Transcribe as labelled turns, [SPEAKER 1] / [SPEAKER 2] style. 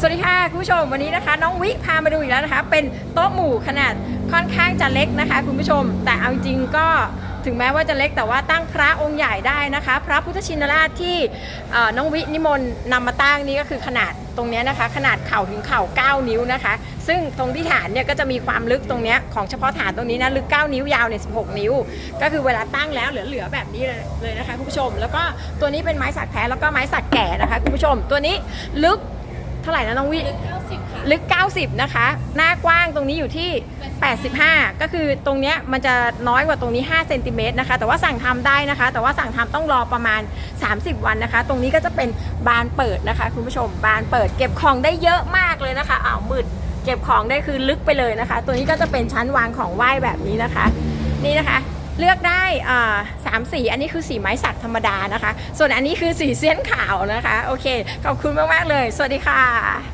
[SPEAKER 1] สวัสดีค่ะคุณผู้ชมวันนี้นะคะ น้องวิพามาดูอีกแล้วนะคะ เป็นโต๊ะหมู่ขนาดค่อนข้างจะเล็กนะคะ คุณผู้ชม แต่เอาจริงก็ถึงแม้ว่าจะเล็กแต่ว่าตั้งพระองค์ใหญ่ได้นะคะ พระพุทธชินราชที่น้องวินิมนต์นำมาตั้งนี้ก็คือขนาดตรงนี้นะคะ ขนาดเข่าถึงเข่า 9 นิ้วนะคะ ซึ่งตรงที่ฐานเนี่ยก็จะมีความลึกตรงเนี้ยของเฉพาะฐานตรงนี้นะลึก 9 นิ้วยาวเนี่ย16 นิ้ว ก็คือเวลาตั้งแล้วเหลือๆแบบนี้เลยนะคะคุณผู้ชม แล้วก็ตัวนี้เป็นไม้สักแท้แล้วก็ไม้สักแก่นะคะคุณผู้ชม ตัวนี้ลึก เท่าไหร่นะน้องวิ
[SPEAKER 2] ลึก90ค่ะ
[SPEAKER 1] ลึก 90 นะคะ หน้ากว้างตรงนี้อยู่ที่ 85 ก็คือตรงเนี้ยมันจะน้อยกว่าตรงนี้ 5 เซนติเมตรนะคะ แต่ว่าสั่งทำได้นะคะ แต่ว่าสั่งทำต้องรอประมาณ 30 วันนะคะ ตรงนี้ก็จะเป็นบานเปิดนะคะ คุณผู้ชม บานเปิด เก็บของได้เยอะมากเลยนะคะ อ้าวมืด เก็บของได้คือลึกไปเลยนะคะ ตัวนี้ก็จะเป็นชั้นวางของไหว้แบบนี้นะคะ นี่นะคะ เลือกได้สามสีอันนี้คือสีไม้สักธรรมดานะคะ ส่วนอันนี้คือสีเส้นขาวนะคะ โอเค ขอบคุณมาก ๆ เลย สวัสดีค่ะ